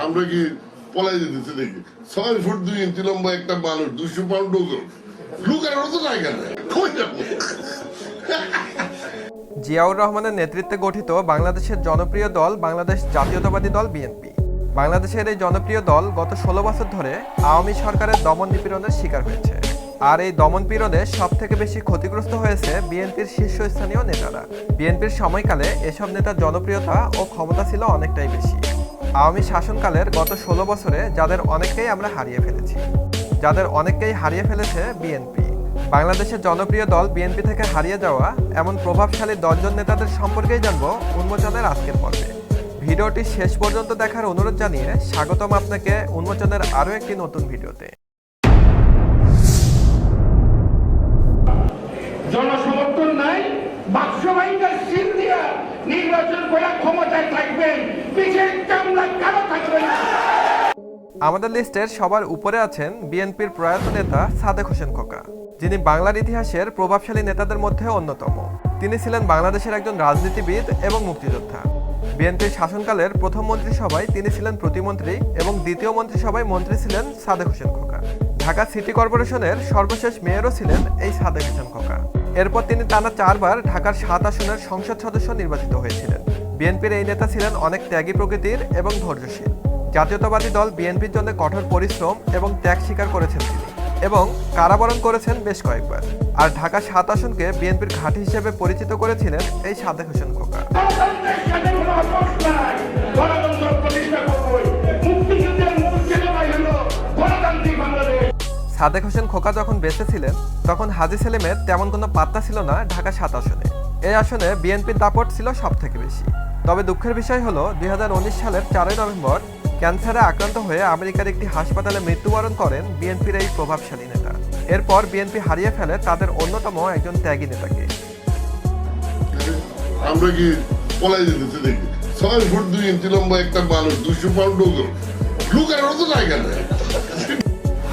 আমরা কি পলাই যেতেছে দেখি। ছয় ফুট দুই ইঞ্চি লম্বা একটা মানুষ দুশো পাউন্ড ওজন। লুকার তো জিয়াউর রহমানের নেতৃত্বে গঠিত বাংলাদেশের জনপ্রিয় দল বাংলাদেশ জাতীয়তাবাদী দল বিএনপি। বাংলাদেশের এই জনপ্রিয় দল গত ষোলো বছর ধরে আওয়ামী সরকারের দমন নিপীড়নের শিকার হয়েছে। আর এই দমন পীড়নে সব থেকে বেশি ক্ষতিগ্রস্ত হয়েছে বিএনপির শীর্ষস্থানীয় নেতারা। বিএনপির সময়কালে এসব নেতার জনপ্রিয়তা ও ক্ষমতা ছিল অনেকটাই বেশি। আওয়ামী শাসনকালের গত ষোলো বছরে যাদের অনেককেই আমরা হারিয়ে ফেলেছি, যাদের অনেককেই হারিয়ে ফেলেছে বিএনপি। বাংলাদেশের জনপ্রিয় দল বিএনপি থেকে হারিয়ে যাওয়া এমন প্রভাবশালী দশজন নেতাদের সম্পর্কেই জানব উন্মোচনের আজকের পর্বে। ভিডিওটি শেষ পর্যন্ত দেখার অনুরোধ জানিয়ে স্বাগতম আপনাকে উন্মোচনের আরও একটি নতুন ভিডিওতে জনসমর্থন নাই বাক্স ভাইঙ্গার সিল দিয়া নির্বাচন ক্ষমতায় থাকবেন। পিছের চামড়া কারও থাকবে না। আমাদের লিস্টের সবার উপরে আছেন বিএনপির প্রয়াত নেতা সাদেক হোসেন খোকা। যিনি বাংলার ইতিহাসের প্রভাবশালী নেতাদের মধ্যে অন্যতম। তিনি ছিলেন বাংলাদেশের একজন রাজনীতিবিদ এবং মুক্তিযোদ্ধা। বিএনপির শাসনকালের প্রথম মন্ত্রিসভায় তিনি ছিলেন প্রতিমন্ত্রী এবং দ্বিতীয় মন্ত্রিসভায় মন্ত্রী ছিলেন সাদেক হোসেন খোকা। ঢাকা সিটি কর্পোরেশনের সর্বশেষ মেয়রও ছিলেন এই সাদেক হোসেন খোকা। এরপর তিনি টানা চারবার ঢাকার সাত আসনের সংসদ সদস্য নির্বাচিত হয়েছিলেন। বিএনপির এই নেতা ছিলেন অনেক ত্যাগী প্রকৃতির এবং ধৈর্যশীল। জাতীয়তাবাদী দল বিএনপির জন্য কঠোর পরিশ্রম এবং ত্যাগ স্বীকার করেছেন তিনি এবং কারাবরণ করেছেন বেশ কয়েকবার। আর ঢাকা সাত আসনকে বিএনপির ঘাঁটি হিসেবে পরিচিত করেছিলেন এই সাদেক হোসেন খোকা। সাদেক হোসেন খোকা যখন বেঁচে ছিলেন, তখন হাজি সেলিমের তেমন কোনো পাত্তা ছিল না ঢাকা সাত আসনে। এই আসনে বিএনপির দাপট ছিল সব থেকে বেশি। তবে দুঃখের বিষয় হলো, দুই হাজার উনিশ সালের চারই নভেম্বর ক্যান্সারে আক্রান্ত হয়ে আমেরিকার একটি হাসপাতালে মৃত্যুবরণ করেন বিএনপির এই প্রভাবশালী নেতা। এরপর বিএনপি হারিয়ে ফেলে তাদের অন্যতম একজন ত্যাগী নেতাকে। ছয় ফুট দুই ইঞ্চি লম্বা একটা মানুষ দুশো পাউন্ড জায়গা নেই।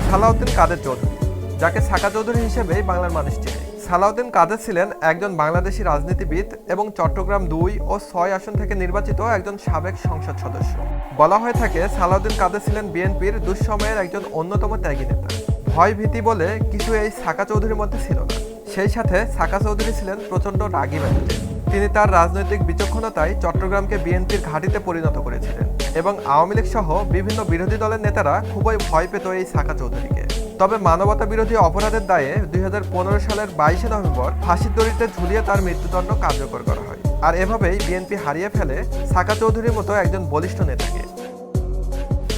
সালাউদ্দিন কাদের চৌধুরী, যাকে সাকা চৌধুরী হিসেবে বাংলার মানুষ চেনে। সালাউদ্দিন কাদের ছিলেন একজন বাংলাদেশি রাজনীতিবিদ এবং চট্টগ্রাম দুই ও ছয় আসন থেকে নির্বাচিত একজন সাবেক সংসদ সদস্য। বলা হয়ে থাকে, সালাউদ্দিন কাদের ছিলেন বিএনপির দুঃসময়ের একজন অন্যতম ত্যাগী নেতা। ভয় ভীতি বলে কিছু এই সাকা চৌধুরীর মধ্যে ছিল না। সেই সাথে সাকা চৌধুরী ছিলেন প্রচণ্ড রাগী মেজাজে তিনি তার রাজনৈতিক বিচক্ষণতায় চট্টগ্রামকে বিএনপির ঘাঁটিতে পরিণত করেছিলেন এবং আওয়ামী লীগ সহ বিভিন্ন বিরোধী দলের নেতারা খুবই ভয় পেত এই সাকা চৌধুরীকে। তবে মানবতা বিরোধী অপরাধের দায়ে দুই হাজার পনেরো সালের বাইশে নভেম্বর ফাঁসির দড়িতে ঝুলিয়ে তার মৃত্যুদণ্ড কার্যকর করা হয়। আর এভাবেই বিএনপি হারিয়ে ফেলে সাকা চৌধুরীর মতো একজন বলিষ্ঠ নেতাকে।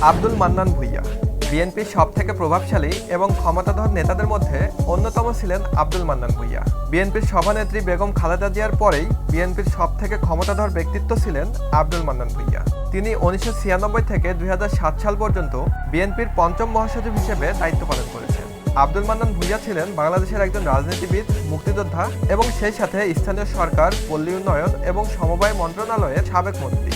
আব্দুল মান্নান ভুইয়া। বিএনপির সব থেকে প্রভাবশালী এবং ক্ষমতাধর নেতাদের মধ্যে অন্যতম ছিলেন আব্দুল মান্নান ভুইয়া। বিএনপির সভানেত্রী বেগম খালেদা জিয়ার পরেই বিএনপির সব থেকে ক্ষমতাধর ব্যক্তিত্ব ছিলেন আব্দুল মান্নান ভুইয়া। তিনি উনিশশো ছিয়ানব্বই থেকে দু হাজার সাত সাল পর্যন্ত বিএনপির পঞ্চম মহাসচিব হিসেবে দায়িত্ব পালন করেছেন। আব্দুল মান্নান ভুইয়া ছিলেন বাংলাদেশের একজন রাজনীতিবিদ, মুক্তিযোদ্ধা এবং সেই সাথে স্থানীয় সরকার, পল্লী উন্নয়ন এবং সমবায় মন্ত্রণালয়ের সাবেক মন্ত্রী।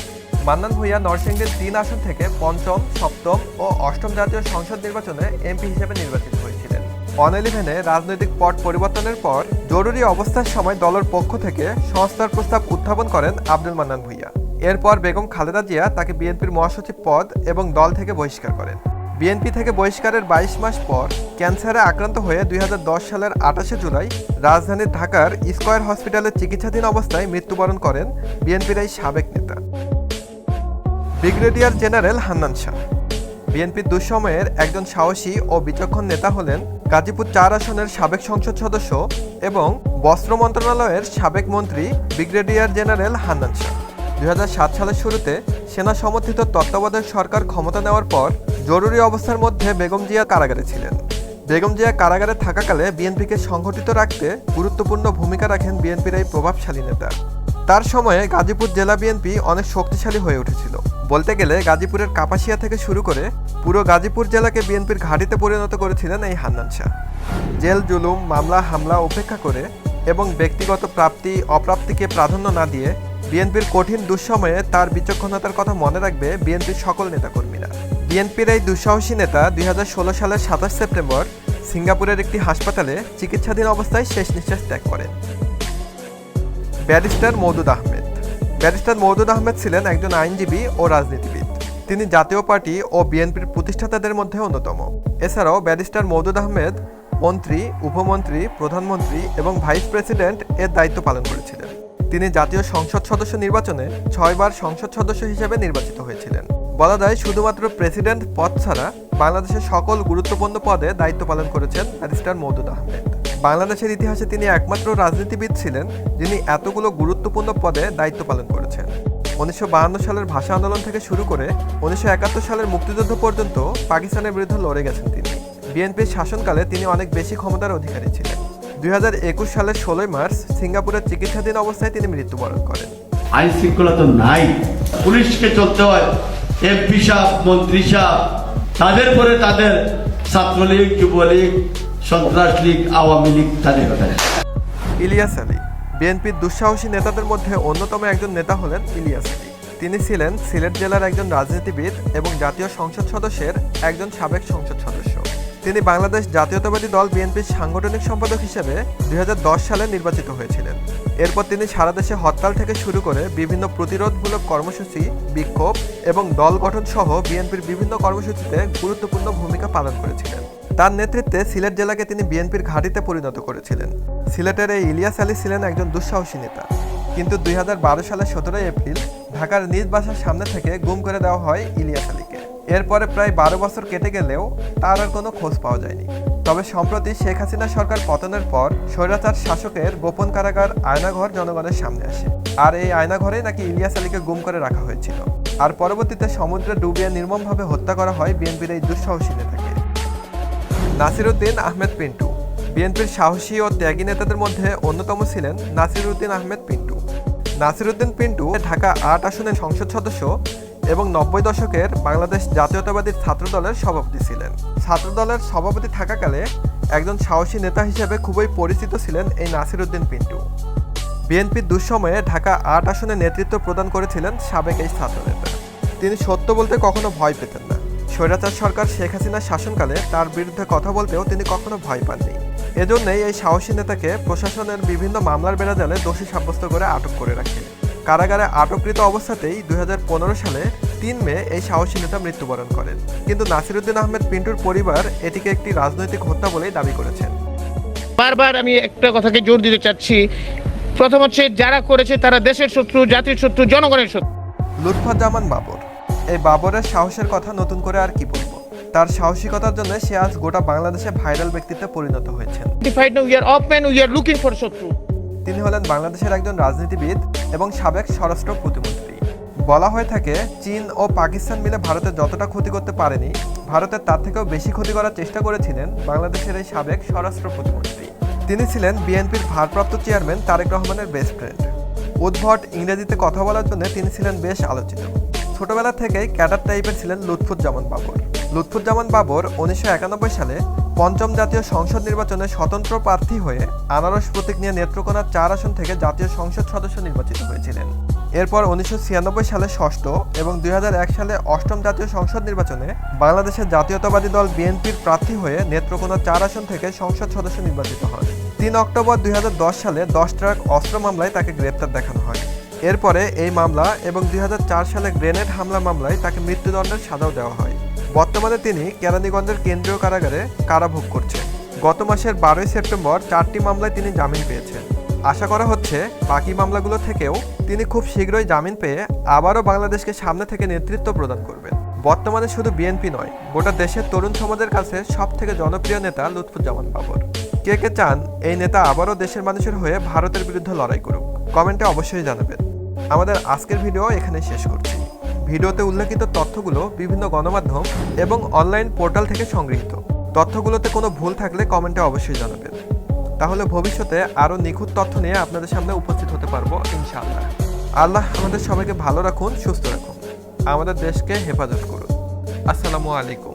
মান্নান ভুইয়া নরসিংদীর তিন আসন থেকে পঞ্চম, সপ্তম ও অষ্টম জাতীয় সংসদ নির্বাচনে এমপি হিসেবে নির্বাচিত হয়েছিলেন। অন ইলেভেনে রাজনৈতিক পট পরিবর্তনের পর জরুরি অবস্থার সময় দলের পক্ষ থেকে সংস্থার প্রস্তাব উত্থাপন করেন আব্দুল মান্নান ভুইয়া। এরপর বেগম খালেদা জিয়া তাকে বিএনপির মহাসচিব পদ এবং দল থেকে বহিষ্কার করেন। বিএনপি থেকে বহিষ্কারের বাইশ মাস পর ক্যান্সারে আক্রান্ত হয়ে দুই হাজার দশ সালের আঠাশে জুলাই রাজধানীর ঢাকার স্কয়ার হসপিটালে চিকিৎসাধীন অবস্থায় মৃত্যুবরণ করেন বিএনপির এই সাবেক নেতা। Brigadier general Hannan Shah. বিএনপির দুঃসময়ের একজন সাহসী ও বিচক্ষণ নেতা হলেন গাজীপুর চার আসনের সাবেক সংসদ সদস্য এবং বস্ত্র মন্ত্রণালয়ের সাবেক মন্ত্রী ব্রিগেডিয়ার জেনারেল হান্নান শাহ। দু হাজার সাত সালের শুরুতে সেনা সমর্থিত তত্ত্বাবধায়ক সরকার ক্ষমতা নেওয়ার পর জরুরি অবস্থার মধ্যে বেগম জিয়া কারাগারে ছিলেন। বেগম জিয়া কারাগারে থাকাকালে বিএনপিকে সংগঠিত রাখতে গুরুত্বপূর্ণ ভূমিকা রাখেন বিএনপির এই প্রভাবশালী নেতা। তার সময়ে গাজীপুর জেলা বিএনপি অনেক শক্তিশালী হয়ে উঠেছিল। বলতে গেলে গাজীপুরের কাপাসিয়া থেকে শুরু করে পুরো গাজীপুর জেলাকে বিএনপির ঘাঁটিতে পরিণত করেছিলেন এই হান্নান শাহ। জেল, জুলুম, মামলা, হামলা উপেক্ষা করে এবং ব্যক্তিগত প্রাপ্তি, অপ্রাপ্তিকে প্রাধান্য না দিয়ে বিএনপির কঠিন দুঃসময়ে তার বিচক্ষণতার কথা মনে রাখবে বিএনপির সকল নেতাকর্মীরা। বিএনপির এই দুঃসাহসী নেতা দুই হাজার ষোলো সালের সাতাশ সেপ্টেম্বর সিঙ্গাপুরের একটি হাসপাতালে চিকিৎসাধীন অবস্থায় শেষ নিঃশ্বাস ত্যাগ করেন। ব্যারিস্টার মওদুদ আহমেদ। ব্যারিস্টার মৌদুদ আহমেদ ছিলেন একজন আইনজীবী ও রাজনীতিবিদ। তিনি জাতীয় পার্টি ও বিএনপির প্রতিষ্ঠাতাদের মধ্যে অন্যতম। এছাড়াও ব্যারিস্টার মৌদুদ আহমেদ মন্ত্রী, উপমন্ত্রী, প্রধানমন্ত্রী এবং ভাইস প্রেসিডেন্ট এর দায়িত্ব পালন করেছিলেন। তিনি জাতীয় সংসদ সদস্য নির্বাচনে ছয়বার সংসদ সদস্য হিসেবে নির্বাচিত হয়েছিলেন। বলা যায়, শুধুমাত্র প্রেসিডেন্ট পদ ছাড়া বাংলাদেশের সকল গুরুত্বপূর্ণ পদে দায়িত্ব পালন করেছেন ব্যারিস্টার মৌদুদ আহমেদ। বাংলাদেশের ইতিহাসে তিনি একমাত্র রাজনীতিবিদ ছিলেন, যিনি এতগুলো গুরুত্বপূর্ণ পদে দায়িত্ব পালন করেছেন। উনিশশো সালের ভাষা আন্দোলন থেকে শুরু করে উনিশশো একাত্তর সালের মুক্তিযুদ্ধ পর্যন্ত পাকিস্তানের বিরুদ্ধে লড়ে গেছেন তিনি। বিএনপির শাসনকালে তিনি অনেক বেশি ক্ষমতার অধিকারী ছিলেন। দুই সালের ষোলোই মার্চ সিঙ্গাপুরের চিকিৎসাধীন অবস্থায় তিনি মৃত্যুবরণ করেন। আইন শৃঙ্খলা তো নাই। পুলিশকে চলতে হয়। এমপি সাহেব, মন্ত্রী সাহেব, তাদের পরে তাদের ছাত্রলীগ, যুবলীগ সন্ত্রাস লীগ আওয়ামী লীগ ইলিয়াস আলী, বিএনপির দুঃসাহসী নেতাদের মধ্যে অন্যতম একজন নেতা হলেন ইলিয়াস আলী। তিনি ছিলেন সিলেট জেলার একজন রাজনীতিবিদ এবং জাতীয় সংসদ সদস্যের একজন সাবেক সংসদ সদস্য। তিনি বাংলাদেশ জাতীয়তাবাদী দল বিএনপির সাংগঠনিক সম্পাদক হিসেবে দুই হাজার দশ সালে নির্বাচিত হয়েছিলেন। এরপর তিনি সারা দেশে হরতাল থেকে শুরু করে বিভিন্ন প্রতিরোধমূলক কর্মসূচি, বিক্ষোভ এবং দল গঠন সহ বিএনপির বিভিন্ন কর্মসূচিতে গুরুত্বপূর্ণ ভূমিকা পালন করেছিলেন। তার নেতৃত্বে সিলেট জেলাকে তিনি বিএনপির ঘাঁটিতে পরিণত করেছিলেন। সিলেটের এই ইলিয়াস আলী ছিলেন একজন দুঃসাহসী নেতা। কিন্তু দুই হাজার বারো সালের সতেরোই এপ্রিল ঢাকার নিজ বাসার সামনে থেকে গুম করে দেওয়া হয় ইলিয়াস আলীকে। এরপরে প্রায় বারো বছর কেটে গেলেও তার আর কোনো খোঁজ পাওয়া যায়নি। তবে সম্প্রতি শেখ হাসিনা সরকার পতনের পর স্বৈরাচার শাসকের গোপন কারাগার আয়নাঘর জনগণের সামনে আসে। আর এই আয়নাঘরেই নাকি ইলিয়াস আলীকে গুম করে রাখা হয়েছিল। আর পরবর্তীতে সমুদ্রে ডুবিয়ে নির্মমভাবে হত্যা করা হয় বিএনপির এই দুঃসাহসী নেতাকে নাসিরুদ্দিন আহমেদ পিন্টু। বিএনপির সাহসী ও ত্যাগী নেতাদের মধ্যে অন্যতম ছিলেন নাসিরুদ্দিন আহমেদ পিন্টু। নাসিরুদ্দিন পিন্টু ঢাকা আট আসনের সংসদ সদস্য এবং নব্বই দশকের বাংলাদেশ জাতীয়তাবাদী ছাত্রদলের সভাপতি ছিলেন। ছাত্রদলের সভাপতি থাকাকালে একজন সাহসী নেতা হিসেবে খুবই পরিচিত ছিলেন এই নাসিরুদ্দিন পিন্টু। বিএনপির দুঃসময়ে ঢাকা আট আসনে নেতৃত্ব প্রদান করেছিলেন সাবেক এই ছাত্রনেতা। তিনি সত্য বলতে কখনো ভয় পেতেন না। স্বৈরাচার সরকার শেখ হাসিনার শাসনকালে তার বিরুদ্ধে কথা বলতেও তিনি কখনো ভয় পাননি। এজন্যই এই সাহসী নেতাকে প্রশাসনের বিভিন্ন মামলার বেড়াজালে দোষী সাব্যস্ত করে আটক করে রাখে। কারাগারে আটককৃত অবস্থাতেই দুই হাজার পনেরো সালে তিন মে এই সাহসী নেতা মৃত্যুবরণ করেন। কিন্তু নাসিরুদ্দিন আহমেদ পিন্টুর পরিবার এটিকে একটি রাজনৈতিক হত্যা বলেই দাবি করেছেন। বারবার আমি একটা কথাকে জোর দিতে চাচ্ছি। প্রথম হচ্ছে যারা করেছে তারা দেশের শত্রু জাতির শত্রু জনগণের শত্রু। লুৎফা জামান বাবর। এই বাবরের সাহসের কথা নতুন করে আর কি বলব? তার সাহসিকতার জন্য সে আজ গোটা বাংলাদেশে ভাইরাল ব্যক্তিত্বে পরিণত হয়েছেন। শত্রু তিনি হলেন বাংলাদেশের একজন রাজনীতিবিদ এবং সাবেক স্বরাষ্ট্র প্রতিমন্ত্রী। বলা হয়ে থাকে চীন ও পাকিস্তান মিলে ভারতের যতটা ক্ষতি করতে পারেনি ভারতের তার থেকেও বেশি ক্ষতি করার চেষ্টা করেছিলেন বাংলাদেশের এই সাবেক স্বরাষ্ট্র প্রতিমন্ত্রী। তিনি ছিলেন বিএনপির ভারপ্রাপ্ত চেয়ারম্যান তারেক রহমানের বেস্ট ফ্রেন্ড উদ্ভট ইংরেজিতে কথা বলার জন্য তিনি ছিলেন বেশ আলোচিত। ছোটবেলা থেকেই ক্যাডার টাইপের ছিলেন লুৎফুজ্জামান বাবর। লুৎফুজ্জামান বাবর উনিশশো একানব্বই সালে পঞ্চম জাতীয় সংসদ নির্বাচনে স্বতন্ত্র প্রার্থী হয়ে আনারস প্রতীক নিয়ে নেত্রকোনার চার আসন থেকে জাতীয় সংসদ সদস্য নির্বাচিত হয়েছিলেন। এরপর উনিশশো ছিয়ানব্বই সালে ষষ্ঠ এবং দুই হাজার এক সালে অষ্টম জাতীয় সংসদ নির্বাচনে বাংলাদেশের জাতীয়তাবাদী দল বিএনপির প্রার্থী হয়ে নেত্রকোনা চার আসন থেকে সংসদ সদস্য নির্বাচিত হন। তিন অক্টোবর দুই হাজার দশ সালে দশ ট্রাক অস্ত্র মামলায় তাকে গ্রেপ্তার দেখানো হয়। এরপরে এই মামলা এবং দুই হাজার চার সালে গ্রেনেড হামলা মামলায় তাকে মৃত্যুদণ্ডের সাজাও দেওয়া হয়। বর্তমানে তিনি কেরানীগঞ্জের কেন্দ্রীয় কারাগারে কারাভোগ করছেন গত মাসের বারোই সেপ্টেম্বর চারটি মামলায় তিনি জামিন পেয়েছেন। আশা করা হচ্ছে বাকি মামলাগুলো থেকেও তিনি খুব শীঘ্রই জামিন পেয়ে আবারও বাংলাদেশকে সামনে থেকে নেতৃত্ব প্রদান করবেন। বর্তমানে শুধু বিএনপি নয়, গোটা দেশের তরুণ সমাজের কাছে সব থেকে জনপ্রিয় নেতা লুৎফুজ্জামান বাবর। কে কে চান এই নেতা আবারও দেশের মানুষের হয়ে ভারতের বিরুদ্ধে লড়াই করুক। কমেন্টে অবশ্যই জানাবেন। আমাদের আজকের ভিডিও এখানে শেষ করছি। ভিডিওতে উল্লেখিত তথ্যগুলো বিভিন্ন গণমাধ্যম এবং অনলাইন পোর্টাল থেকে সংগৃহীত। তথ্যগুলোতে কোনো ভুল থাকলে কমেন্টে অবশ্যই জানাবেন। তাহলে ভবিষ্যতে আরও নিখুঁত তথ্য নিয়ে আপনাদের সামনে উপস্থিত হতে পারব ইনশাআল্লাহ। আল্লাহ আমাদের সবাইকে ভালো রাখুন, সুস্থ রাখুন। আমাদের দেশকে হেফাজত করুন। আসসালামু আলাইকুম।